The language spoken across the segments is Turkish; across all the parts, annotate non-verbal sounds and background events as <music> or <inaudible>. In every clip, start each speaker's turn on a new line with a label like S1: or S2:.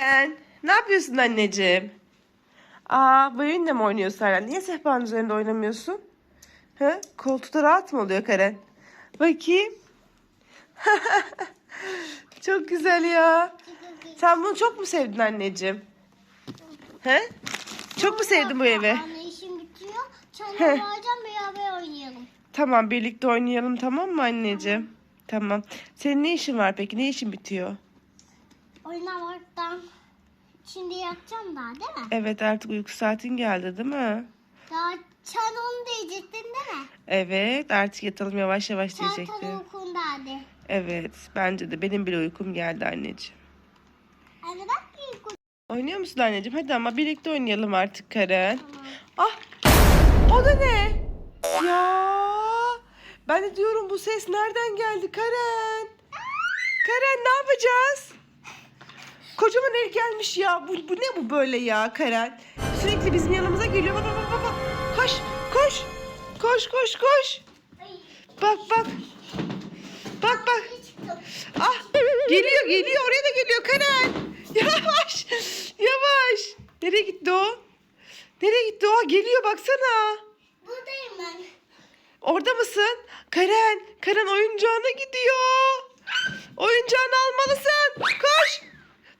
S1: Sen ne yapıyorsun anneciğim? Aa bu oyunla mı oynuyorsun Karen? Niye sehpanın üzerinde oynamıyorsun? He? Koltukta rahat mı oluyor Karen? Bakayım. <laughs> çok güzel ya. Sen bunu çok mu sevdin anneciğim? He? Çok mu sevdin bu evi?
S2: Anne işim bitiyor. Çanı
S1: Heh.
S2: vereceğim beraber oynayalım.
S1: Tamam birlikte oynayalım tamam mı anneciğim? Tamam. Senin ne işin var peki? Ne işin bitiyor?
S2: Oynamaktan. Şimdi yatacağım daha değil mi?
S1: Evet artık uyku saatin geldi değil mi?
S2: Daha çan onu diyecektin değil mi?
S1: Evet artık yatalım yavaş yavaş
S2: Çan
S1: diyecektim.
S2: tadı okunda hadi.
S1: Evet bence de benim bile uykum geldi anneciğim.
S2: Anne bak bir uyku.
S1: Oynuyor musun anneciğim? Hadi ama birlikte oynayalım artık Karen.
S2: Tamam.
S1: Ah o da ne? Ya ben de diyorum bu ses nereden geldi Karen? Karen ne yapacağız? Kocaman el gelmiş ya. Bu, bu ne bu böyle ya Karen? Sürekli bizim yanımıza geliyor. Bak bak bak bak. Koş koş. Koş koş koş. Bak bak. Bak bak. Ah geliyor geliyor oraya da geliyor Karen. <laughs> Yavaş yavaş. Nereye gitti o? Nereye gitti o? Geliyor baksana.
S2: Buradayım ben.
S1: Orada mısın? Karen, Karen oyuncağına gidiyor. Oyuncağını almalısın. Koş.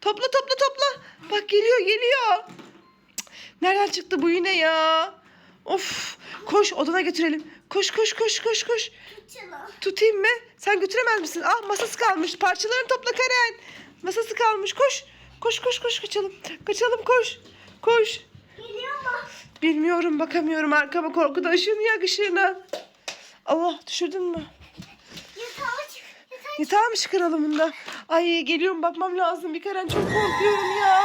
S1: Topla topla topla. Bak geliyor geliyor. Cık, Nereden çıktı bu yine ya? Of. Koş odana götürelim. Koş koş koş koş koş. Tutayım mı? Sen götüremez misin? Ah masası kalmış. Parçalarını topla Karen. Masası kalmış. Koş. Koş koş koş kaçalım. Kaçalım koş. Koş.
S2: Geliyor mu?
S1: Bilmiyorum bakamıyorum arkama korkudan ışığını yak ışığına. Allah düşürdün mü? Yatağı mı çıkaralım bunda? Ay geliyorum bakmam lazım bir Karen çok korkuyorum ya.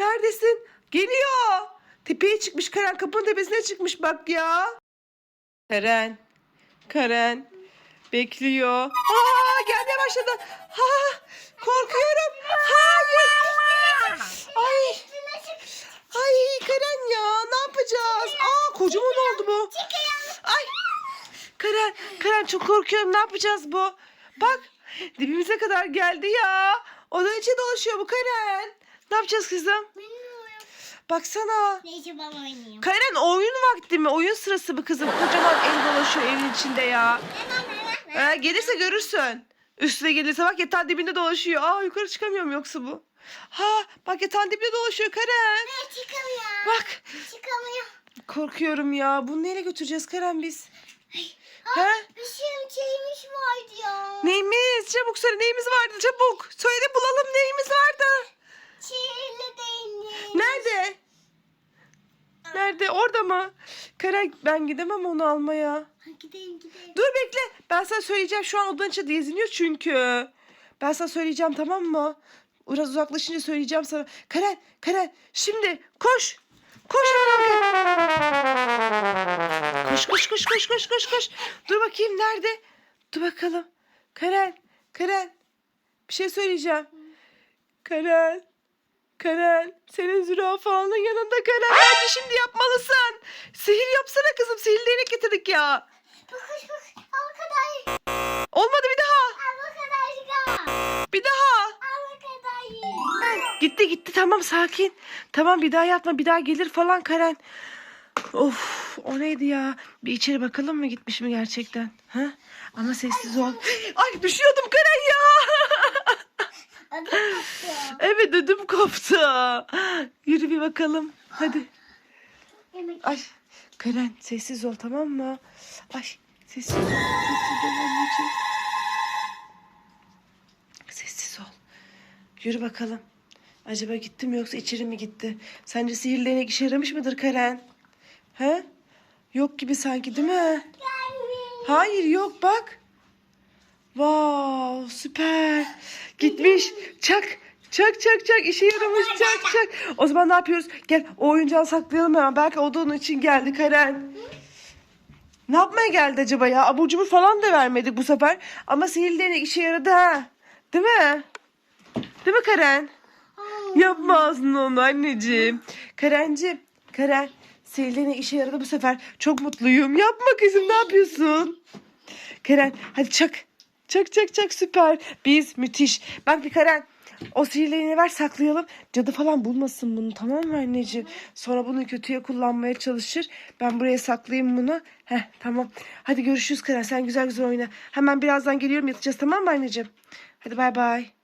S1: Neredesin? Geliyor. Tepeye çıkmış Karen kapının tepesine çıkmış bak ya. Karen. Karen. Bekliyor. Aa gelmeye başladı. Ha korkuyorum. Hayır. Ay. Ay Karen ya ne yapacağız? Aa kocaman oldu bu. Ay. Karen, Karen çok korkuyorum ne yapacağız bu? Bak dibimize kadar geldi ya. Odanın içine dolaşıyor bu Karen. Ne yapacağız kızım?
S2: Bilmiyorum.
S1: Baksana.
S2: Neyse ben oynayayım.
S1: Karen oyun vakti mi? Oyun sırası mı kızım? Kocaman el dolaşıyor evin içinde ya. Ee, gelirse görürsün. Üstüne gelirse bak yatağın dibinde dolaşıyor. Aa yukarı çıkamıyorum yoksa bu. Ha bak yatağın dibinde dolaşıyor Karen.
S2: Ha, çıkamıyor.
S1: Bak
S2: Çıkamıyor.
S1: korkuyorum ya. Bunu neyle götüreceğiz Karen biz?
S2: Ha,
S1: He?
S2: bir şeyim şeymiş vardı ya.
S1: Neyimiz? Çabuk söyle neyimiz vardı çabuk. Söyle bulalım neyimiz vardı.
S2: Çiğli değnek.
S1: Nerede? Nerede? Orada mı? Karen ben gidemem onu almaya.
S2: Ha, Gidelim gidelim.
S1: Dur bekle. Ben sana söyleyeceğim. Şu an odanın içinde geziniyor çünkü. Ben sana söyleyeceğim tamam mı? Biraz uzaklaşınca söyleyeceğim sana. Karen, Karen şimdi koş. Koş Karen. Koş koş koş koş koş koş koş. Dur bakayım nerede? Dur bakalım. Karen, Karen. Bir şey söyleyeceğim. Karen. Karen, senin zürafanın yanında Karen. Bence şimdi yapmalısın. Sihir yapsana kızım. Sihirli değnek getirdik ya.
S2: Bak koş bak. Al kadar.
S1: Olmadı bir daha.
S2: Çıkar.
S1: Bir daha.
S2: Al kadar.
S1: Gitti gitti tamam sakin. Tamam bir daha yapma bir daha gelir falan Karen. Of o neydi ya? Bir içeri bakalım mı gitmiş mi gerçekten? Ha? Ama sessiz ol. Ay düşüyordum Karen ya. Evet ödüm koptu. Yürü bir bakalım. Hadi.
S2: Yemek.
S1: Ay Karen sessiz ol tamam mı? Ay sessiz ol. Sessiz ol anneciğim. Sessiz ol. Yürü bakalım. Acaba gitti mi yoksa içeri mi gitti? Sence sihirli değnek işe yaramış mıdır Karen? He? Yok gibi sanki değil mi? Hayır yok bak. Wow süper. Gitmiş. Çak. Çak çak çak işe yaramış çak çak. O zaman ne yapıyoruz? Gel o oyuncağı saklayalım hemen. Belki o da onun için geldi Karen. Ne yapmaya geldi acaba ya? Abur cubur falan da vermedik bu sefer. Ama sihirli değnek işe yaradı ha. Değil mi? Değil mi Karen? Yapma ağzını onu anneciğim. Karenciğim. Karen. Sihirli değnek işe yaradı bu sefer. Çok mutluyum. Yapma kızım ne yapıyorsun? Karen hadi çak. Çak çak çak süper. Biz müthiş. Bak bir Karen. O sihirli ver saklayalım. Cadı falan bulmasın bunu tamam mı anneciğim? Sonra bunu kötüye kullanmaya çalışır. Ben buraya saklayayım bunu. Heh tamam. Hadi görüşürüz Karan. Sen güzel güzel oyna. Hemen birazdan geliyorum yatacağız tamam mı anneciğim? Hadi bay bay.